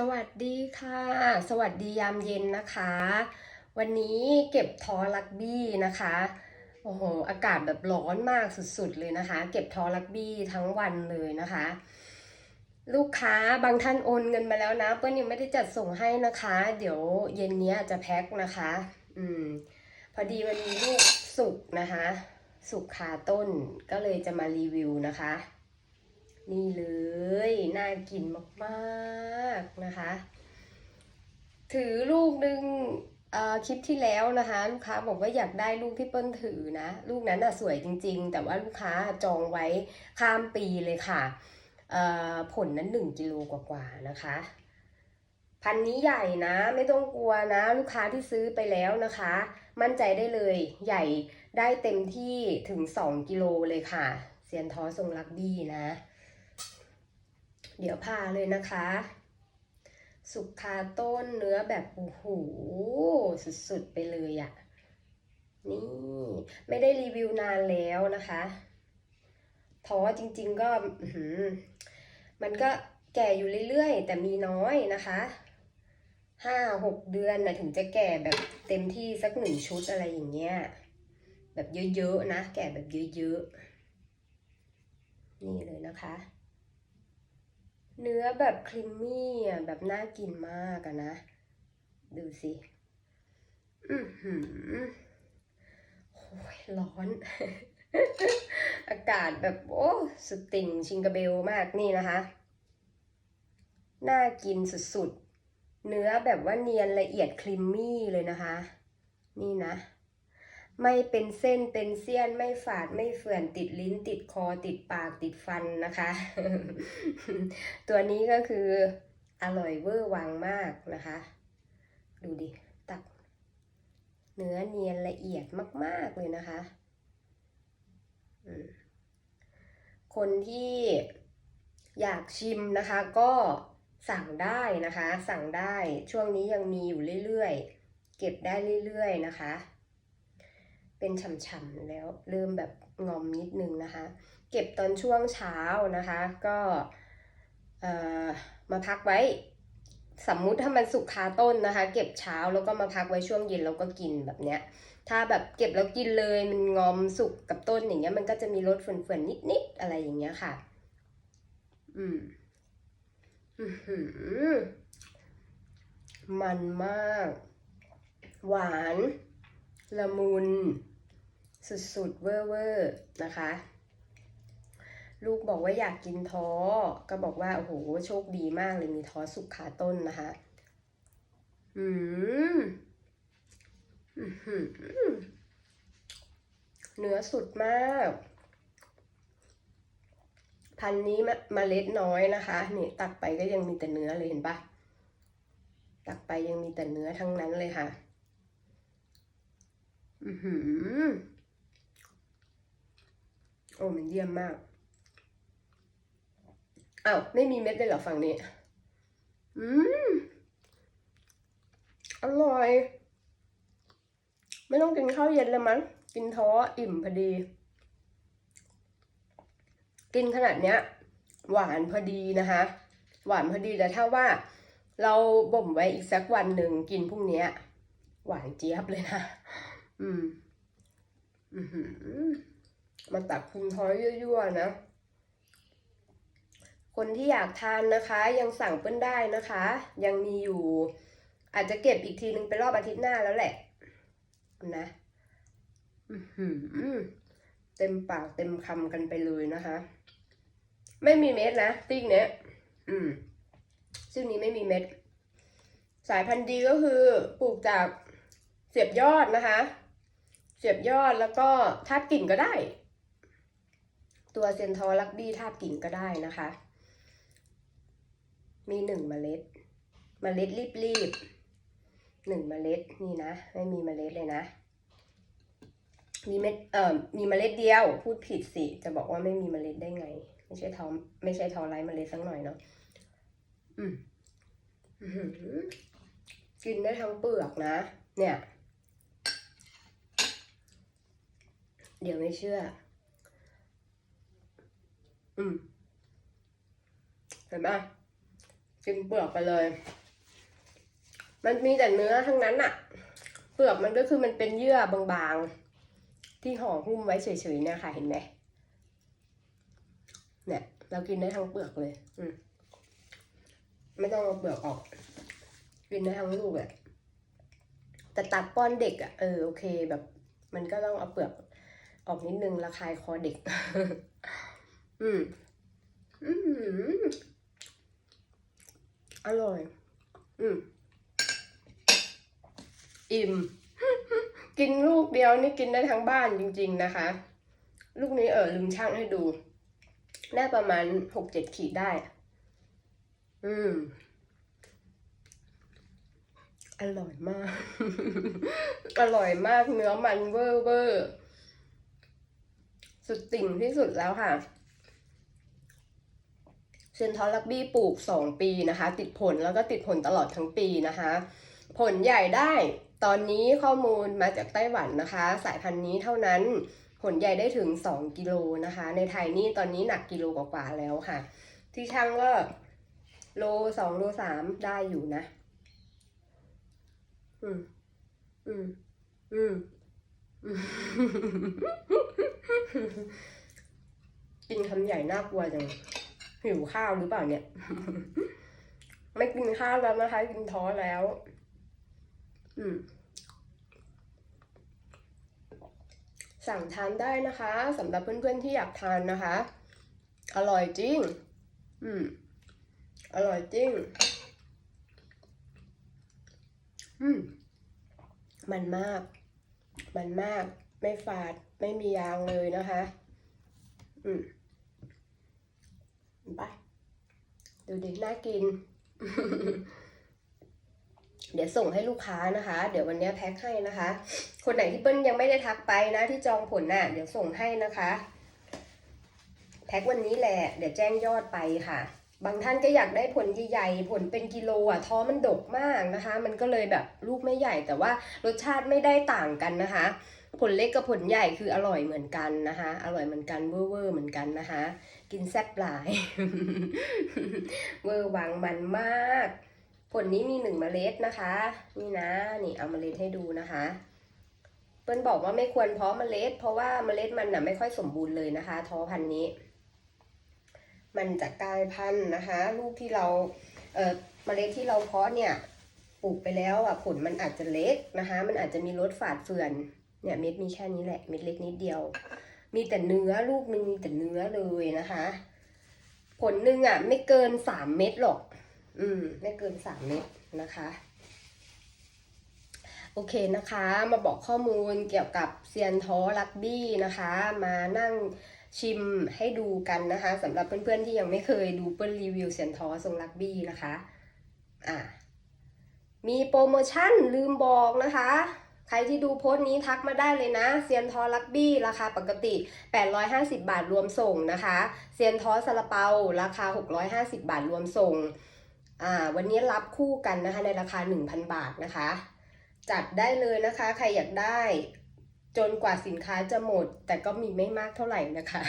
สวัสดีค่ะ สวัสดียามเย็นนะคะ วันนี้เก็บทอลักบี้นะคะ โอ้โห อากาศแบบร้อนมากสุดๆเลยนะคะ เก็บทอลักบี้ทั้งวันเลยนะคะ ลูกค้าบางท่านโอนเงินมาแล้วนะ เปิ้ลยังไม่ได้จัดส่งให้นะคะ เดี๋ยวเย็นนี้จะแพ็คนะคะ อืม พอดีมันมีลูกสุกนะคะ สุกคาต้นก็เลยจะมารีวิวนะคะ นี่เลย น่ากินมากๆนะคะ ถือลูกหนึ่งคลิปที่แล้วนะคะ ลูกค้าบอกว่าอยากได้ลูกที่เปิ้ลถือนะ ลูกนั้นน่ะสวยจริง ๆ แต่ว่าลูกค้าจองไว้ข้ามปีเลยค่ะผลนั้นหนึ่งกิโลกว่าๆนะคะ พันนี้ใหญ่นะ ไม่ต้องกลัวนะ ลูกค้าที่ซื้อไปแล้วนะคะ มั่นใจได้เลยใหญ่ได้เต็มที่ถึง 2 กิโลเลยค่ะเซียนทอทรงลักบี้นะ เดี๋ยวพาเลยนะคะ สุกคาต้นเนื้อแบบโอ้โหสุดๆไปเลยอะ่ะ นี่ไม่ได้รีวิวนานแล้วนะคะท้อจริงๆก็มันก็แก่อยู่เรื่อยๆ แต่มีน้อยนะคะห้าหกเดือนนะถึงจะแก่แบบเต็มที่สักหนึ่งชุดอะไรอย่างเงี้ยแบบเยอะๆนะ แก่แบบเยอะๆ นี่เลยนะคะ เนื้อแบบครีมมี่อะแบบน่ากินมากอะนะ ดูสิอือหือโอ้ยร้อน อากาศแบบโอ้สุดติ่งชิงกระเบลมากนี่นะคะ น่ากินสุดๆ เนื้อแบบว่าเนียนละเอียดครีมมี่เลยนะคะ นี่นะ ไม่เป็นเส้นเป็นเสี้ยนไม่ฝาดไม่เฟื่อนติดลิ้นติดคอติดปากติดฟันนะคะ ตัวนี้ก็คืออร่อยเวอร์วังมากนะคะ ดูดิ ตัก เนื้อเนียนละเอียดมาก ๆ เลยนะคะ คนที่อยากชิมนะคะก็สั่งได้นะคะ สั่งได้ช่วงนี้ยังมีอยู่เรื่อย ๆ เก็บได้เรื่อย ๆ นะคะ เป็นฉ่ำๆแล้วเริ่มแบบงอมนิดนึงนะคะ เก็บตอนช่วงเช้านะคะ ก็เอ่อมาพักไว้สมมุติถ้ามันสุกคาต้นนะคะ เก็บเช้าแล้วก็มาพักไว้ช่วงเย็นแล้วก็กินแบบเนี้ย ถ้าแบบเก็บแล้วกินเลยมันงอมสุกกับต้นอย่างเงี้ยมันก็จะมีรสเฟื่อนๆนิดๆอะไรอย่างเงี้ยค่ะ อืมอื้อหือมันมาก หวาน ละมุน สุดๆ เวอร์เวอร์นะคะ ลูกบอกว่าอยากกินท้อ ก็บอกว่า โอ้โห โชคดีมากเลยมีท้อสุกขาต้นนะคะ อืมอื้อหือเนื้อสุดมาก พันนี้มะเมล็ดน้อยนะคะ นี่ตักไปก็ยังมีแต่เนื้อเลยเห็นปะตักไปยังมีแต่เนื้อทั้งนั้นเลยค่ะ อือหือ โอ้มันเยี่ยมมาก อ้าว ไม่มีเม็ดเลยเหรอฝั่งนี้ อืม อร่อย ไม่ต้องกินข้าวเย็นเลยมั้ง กินท้ออิ่มพอดี กินขนาดเนี้ย หวานพอดีนะคะ หวานพอดีแต่ถ้าว่า เราบ่มไว้อีกสักวันหนึ่งกินพรุ่งนี้หวานเจี๊ยบเลยนะ อืม อืมมันตักพุงท้อยยั่วๆนะ คนที่อยากทานนะคะ ยังสั่งเปิ้ลได้นะคะ ยังมีอยู่ อาจจะเก็บอีกทีนึงเป็นรอบอาทิตย์หน้าแล้วแหละ นะเต็มปากเต็มคำกันไปเลยนะคะ ไม่มีเม็ดนะติ้งเนี้ยอืม ซึ่งนี้ไม่มีเม็ด สายพันธุ์ดีก็คือปลูกจากเสียบยอดนะคะ เสียบยอดแล้วก็ทาบกิ่งก็ได้ ตัวเซนทอลักบี้ทาบกิ่งก็ได้นะคะ มีหนึ่งเมล็ด เมล็ดรีบๆหนึ่งเมล็ดนี่นะ ไม่มีเมล็ดเลยนะ มีเม็ดเอ่อมีเมล็ดเดียวพูดผิดสิ จะบอกว่าไม่มีเมล็ดได้ไง ไม่ใช่ทอไม่ใช่ทอไร้เมล็ดสักหน่อยเนาะอืมกินได้ทั้งเปลือกนะ เนี่ย เดี๋ยวไม่เชื่อ อืมเห็นปะกินเปลือกไปเลย มันมีแต่เนื้อทั้งนั้นอะเปลือกมันก็คือมันเป็นเยื่อบางๆ ที่ห่อหุ้มไว้เฉยๆเนี่ยค่ะ เห็นไหมเนี่ย เรากินได้ทั้งเปลือกเลย อืมไม่ต้องเอาเปลือกออก กินได้ทั้งลูกเลยแต่ตักป้อนเด็กอะเออโอเคแบบ มันก็ต้องเอาเปลือก ออกนิดนึงระคายคอเด็ก อืม อืม อร่อย อืม อิ่ม กินลูกเดียวนี่กินได้ทั้งบ้านจริง ๆ นะคะ ลูกนี้เออลืมช่างให้ดู ได้ประมาณหกเจ็ดขีดได้ อืมอร่อยมาก อร่อยมากเนื้อมันเวอร์เวอร์ สุดติ่งที่สุดแล้วค่ะเซนทอลักบี้ปลูกสองปีนะคะ ติดผลแล้วก็ติดผลตลอดทั้งปีนะคะ ผลใหญ่ได้ตอนนี้ข้อมูลมาจากไต้หวันนะคะ สายพันธุ์นี้เท่านั้นผลใหญ่ได้ถึง 2 กิโลนะคะ ในไทยนี่ตอนนี้หนักกิโลกว่าๆแล้วค่ะ ที่ช่างก็โลสองโลสามได้อยู่นะ อืม อืม อืม กินคำใหญ่น่ากลัวจัง หิวข้าวหรือเปล่าเนี่ย ไม่กินข้าวแล้วนะคะ กินท้อแล้ว อืมสั่งทานได้นะคะสำหรับเพื่อนๆที่อยากทานนะคะ อร่อยจริง อืม อร่อยจริง อืม มันมาก มันมาก ไม่ฝาด ไม่มียางเลยนะคะ อืมไป ดูดิ น่ากิน เดี๋ยวส่งให้ลูกค้านะคะ เดี๋ยววันนี้แพ็คให้นะคะ คนไหนที่เปิ้ลยังไม่ได้ทักไปนะ ที่จองผลน่ะ เดี๋ยวส่งให้นะคะ แพ็ควันนี้แหละ เดี๋ยวแจ้งยอดไปค่ะ บางท่านก็อยากได้ผลใหญ่ๆ ผลเป็นกิโลอะท้อมันดกมากนะคะ มันก็เลยแบบลูกไม่ใหญ่แต่ว่ารสชาติไม่ได้ต่างกันนะคะ ผลเล็กกับผลใหญ่คืออร่อยเหมือนกันนะคะ อร่อยเหมือนกันเวอร์เวอร์เหมือนกันนะคะ กินแซ่บหลาย เวอร์วังมันมาก ผลนี้มีหนึ่งเมล็ดนะคะ นี่นะนี่เอาเมล็ดให้ดูนะคะเปิ้ลบอกว่าไม่ควรเพาะเมล็ด เพราะว่าเมล็ดมันน่ะไม่ค่อยสมบูรณ์เลยนะคะ ท้อพันธุ์นี้ มันจะกลายพันธุ์นะคะ ลูกที่เราเอ่อเมล็ดที่เราเพาะเนี่ยปลูกไปแล้วอะผลมันอาจจะเล็กนะคะ มันอาจจะมีรสฝาดเฟือนเนี่ยเม็ดมีแค่นี้แหละเม็ดเล็กนิดเดียว มีแต่เนื้อลูกหนึงมีแต่เนื้อเลยนะคะ ผลหนึ่งอะ ไม่เกินสามเม็ดหรอก อืม ไม่เกินสามเม็ดนะคะโอเคนะคะ มาบอกข้อมูลเกี่ยวกับเซียนท้อลักบี้นะคะ มานั่ง ชิมให้ดูกันนะคะสำหรับเพื่อนๆที่ยังไม่เคยดูเปิ้ลรีวิวเซียนทอทรงลักบี้นะคะอ่ามีโปรโมชั่นลืมบอกนะคะ ใครที่ดูโพสต์นี้ทักมาได้เลยนะเซียนทอลักบี้ราคาปกติ 850 บาทรวมส่งนะคะเซียนทอซาลาเปา ราคา 650 บาทรวมส่งอ่าวันนี้รับคู่กันนะคะในราคา 1,000 บาทนะคะ จัดได้เลยนะคะ ใครอยากได้ จนกว่าสินค้าจะหมด แต่ก็มีไม่มากเท่าไหร่นะคะ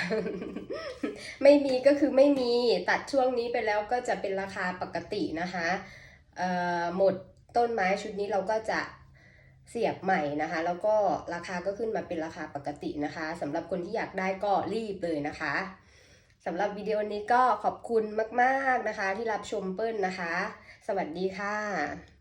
ไม่มีก็คือไม่มีตัดช่วงนี้ไปแล้วก็จะเป็นราคาปกตินะคะหมดต้นไม้ชุดนี้เราก็จะเสียบใหม่นะคะ แล้วก็ราคาก็ขึ้นมาเป็นราคาปกตินะคะสำหรับคนที่อยากได้ก็รีบเลยนะคะสำหรับวิดีโอนี้ก็ขอบคุณมาก ๆนะคะ ที่รับชมเปิ้ลนะคะ สวัสดีค่ะ